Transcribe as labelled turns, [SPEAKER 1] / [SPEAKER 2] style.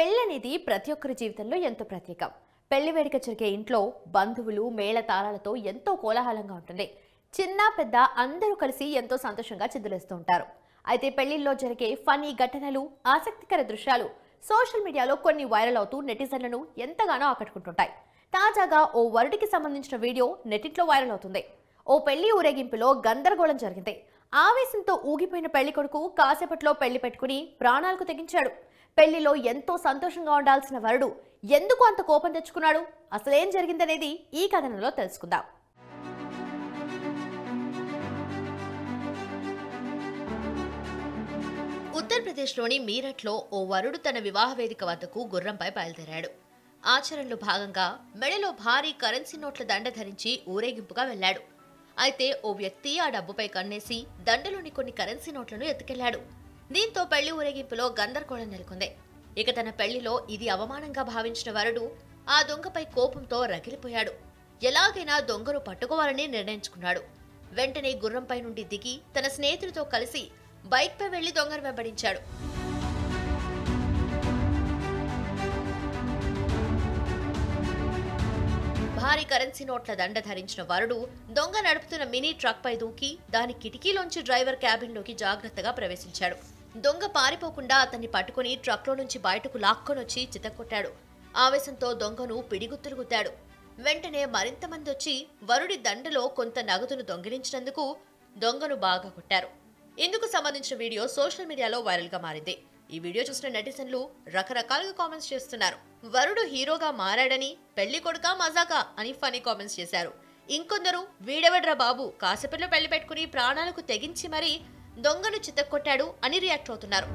[SPEAKER 1] పెళ్ళనేది ప్రతి ఒక్కరి జీవితంలో ఎంతో ప్రత్యేకం. పెళ్ళి వేడుక జరిగే ఇంట్లో బంధువులు మేళతాళాలతో ఎంతో కోలాహలంగా ఉంటుంది. చిన్న పెద్ద అందరూ కలిసి ఎంతో సంతోషంగా చిందులేస్తూ ఉంటారు. అయితే పెళ్ళిల్లో జరిగే ఫనీ ఘటనలు ఆసక్తికర దృశ్యాలు సోషల్ మీడియాలో కొన్ని వైరల్ అవుతూ నెటిజన్లను ఎంతగానో ఆకట్టుకుంటుంటాయి. తాజాగా ఓ వరుడికి సంబంధించిన వీడియో నెటిట్లో వైరల్ అవుతుంది. ఓ పెళ్ళి ఊరేగింపులో గందరగోళం జరిగింది. ఆవేశంతో ఊగిపోయిన పెళ్ళి కొడుకు కాసేపట్లో పెళ్ళి పెట్టుకుని ప్రాణాలకు తెగించాడు. పెళ్ళిలో ఎంతో సంతోషంగా ఉండాల్సిన వరుడు ఎందుకు అంత కోపం తెచ్చుకున్నాడు? అసలేం జరిగిందనేది ఈ కథనంలో తెలుసుకుందాం. ఉత్తరప్రదేశ్లోని మీరట్లో ఓ వరుడు తన వివాహ వేదిక వద్దకు గుర్రంపై బయలుదేరాడు. ఆచరణలో భాగంగా మెడలో భారీ కరెన్సీ నోట్ల దండ ధరించి ఊరేగింపుగా వెళ్ళాడు. అయితే ఓ వ్యక్తి ఆ డబ్బుపై కన్నేసి దండలోని కొన్ని కరెన్సీ నోట్లను ఎత్తుకెళ్ళాడు దీంతో పెళ్ళి ఊరేగింపులో గందరగోళం నెలకొంది. ఇక తన పెళ్ళిలో ఇది అవమానంగా భావించిన వరుడు ఆ దొంగపై కోపంతో రగిలిపోయాడు. ఎలాగైనా దొంగను పట్టుకోవాలని నిర్ణయించుకున్నాడు. వెంటనే గుర్రంపై నుండి దిగి తన స్నేహితుడితో కలిసి బైక్పై వెళ్ళి దొంగను వెంబడించాడు. భారీ కరెన్సీ నోట్ల దండ ధరించిన వరుడు దొంగ నడుపుతున్న మినీ ట్రక్ పై దూకి దాని కిటికీలోంచి డ్రైవర్ క్యాబిన్లోకి జాగ్రత్తగా ప్రవేశించాడు. దొంగ పారిపోకుండా అతన్ని పట్టుకుని ట్రక్లో నుంచి బయటకు లాక్కొనొచ్చి చితక్కొట్టాడు. ఆవేశంతో దొంగను పిడిగుత్తులు గుద్దాడు వెంటనే మరింత మంది వచ్చి వరుడి దండలో కొంత నగదును దొంగిలించినందుకు దొంగను బాగా కొట్టారు. ఇందుకు సంబంధించిన వీడియో సోషల్ మీడియాలో వైరల్గా మారింది. ఈ వీడియో చూసిన నెటిజన్లు రకరకాలుగా కామెంట్స్ చేస్తున్నారు. వరుడు హీరోగా మారాడని పెళ్ళి కొడుక మజాకా అని ఫనీ కామెంట్స్ చేశారు. ఇంకొందరు వీడెవడ్రా బాబు కాసేపట్లో పెళ్ళి పెట్టుకుని ప్రాణాలకు తెగించి మరీ దొంగను చితక్కొట్టాడు అని రియాక్ట్ అవుతున్నారు.